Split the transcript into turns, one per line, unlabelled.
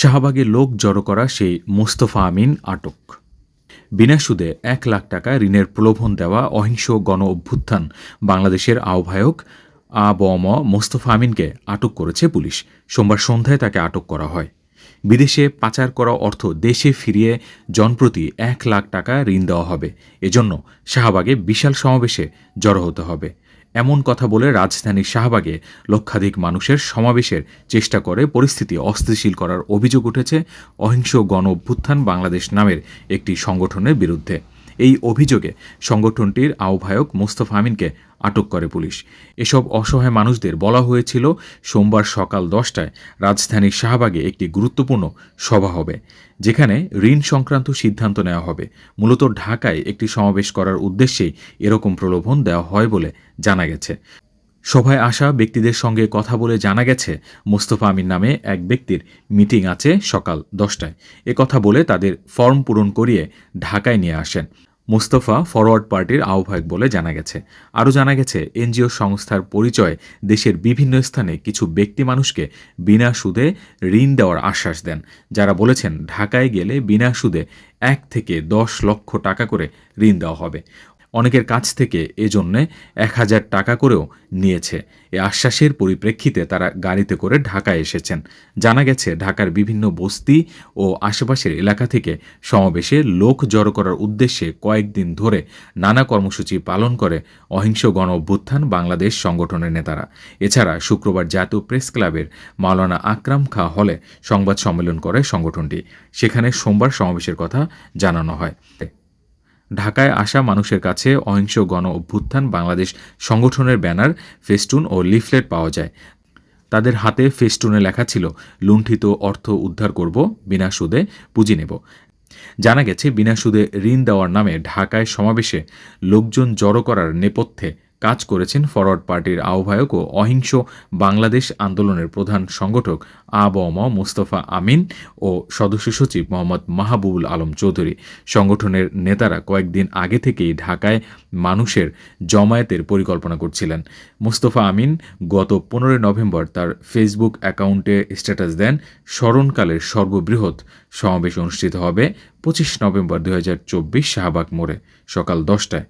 শাহবাগে লোক জড়ো করা সেই মোস্তফা আমিন আটক। বিনা সুদে এক লাখ টাকা ঋণের প্রলোভন দেওয়া অহিংস গণ অভ্যুত্থান বাংলাদেশের আহ্বায়ক আ ব ম মোস্তফা আমিনকে আটক করেছে পুলিশ। সোমবার সন্ধ্যায় তাকে আটক করা হয়। বিদেশে পাচার করা অর্থ দেশে ফিরিয়ে জনপ্রতি এক লাখ টাকা ঋণ দেওয়া হবে। এজন্য শাহবাগে বিশাল সমাবেশে জড়ো হতে হবে। এমন কথা বলে রাজধানী শাহবাগে লক্ষাধিক মানুষের সমাবেশের চেষ্টা করে পরিস্থিতি অস্থিতিশীল করার অভিযোগ উঠেছে অহিংস গণ অভ্যুত্থান বাংলাদেশ নামের একটি সংগঠনের বিরুদ্ধে। এই অভিযোগে সংগঠনটির আহ্বায়ক মোস্তফা আমিনকে আটক করে পুলিশ। এসব অসহায় মানুষদের বলা হয়েছিল সোমবার সকাল দশটায় রাজধানীর শাহবাগে একটি গুরুত্বপূর্ণ সভা হবে, যেখানে ঋণ সংক্রান্ত সিদ্ধান্ত নেওয়া হবে। মূলত ঢাকায় একটি সমাবেশ করার উদ্দেশ্যেই এরকম প্রলোভন দেওয়া হয় বলে জানা গেছে। সভায় আসা ব্যক্তিদের সঙ্গে কথা বলে জানা গেছে, মোস্তফা আমিন নামে এক ব্যক্তির মিটিং আছে সকাল দশটায়। কথা বলে তাদের ফর্ম পূরণ করিয়ে ঢাকায় নিয়ে আসেন। মোস্তফা ফরওয়ার্ড পার্টির আহ্বায়ক বলে জানা গেছে। আরও জানা গেছে, এনজিও সংস্থার পরিচয়ে দেশের বিভিন্ন স্থানে কিছু ব্যক্তি মানুষকে বিনা সুদে ঋণ দেওয়ার আশ্বাস দেন। যারা বলেছেন, ঢাকায় গেলে বিনা সুদে এক থেকে দশ লক্ষ টাকা করে ঋণ দেওয়া হবে। অনেকের কাছ থেকে এজন্যে এক হাজার টাকা করেও নিয়েছে। এ আশ্বাসের পরিপ্রেক্ষিতে তারা গাড়িতে করে ঢাকায় এসেছেন। জানা গেছে, ঢাকার বিভিন্ন বস্তি ও আশেপাশের এলাকা থেকে সমাবেশে লোক জড়ো করার উদ্দেশ্যে কয়েকদিন ধরে নানা কর্মসূচি পালন করে অহিংস গণ অভ্যুত্থান বাংলাদেশ সংগঠনের নেতারা। এছাড়া শুক্রবার জাতীয় প্রেস ক্লাবের মাওলানা আকরাম খা হলে সংবাদ সম্মেলন করে সংগঠনটি। সেখানে সোমবার সমাবেশের কথা জানানো হয়। ঢাকায় আসা মানুষের কাছে অহিংস গণ অভ্যুত্থান বাংলাদেশ সংগঠনের ব্যানার, ফেস্টুন ও লিফলেট পাওয়া যায়। তাদের হাতে ফেস্টুনে লেখা ছিল, লুণ্ঠিত অর্থ উদ্ধার করব, বিনা সুদে পুঁজি নেব। জানা গেছে, বিনা সুদে ঋণ দেওয়ার নামে ঢাকায় সমাবেশে লোকজন জড়ো করার নেপথ্যে কাজ করেছেন ফরওয়ার্ড পার্টির আহ্বায়ক ও অহিংস বাংলাদেশ আন্দোলনের প্রধান সংগঠক আ ব ম মুস্তফা আমিন ও সদস্য সচিব মোহাম্মদ মাহবুবুল আলম চৌধুরী। সংগঠনের নেতারা কয়েকদিন আগে থেকেই ঢাকায় মানুষের জমায়েতের পরিকল্পনা করছিলেন। মুস্তফা আমিন গত পনেরোই নভেম্বর তার ফেসবুক অ্যাকাউন্টে স্ট্যাটাস দেন, স্মরণকালের সর্ববৃহৎ সমাবেশ অনুষ্ঠিত হবে পঁচিশ নভেম্বর দু হাজার চব্বিশ শাহবাগ মোড়ে সকাল দশটায়।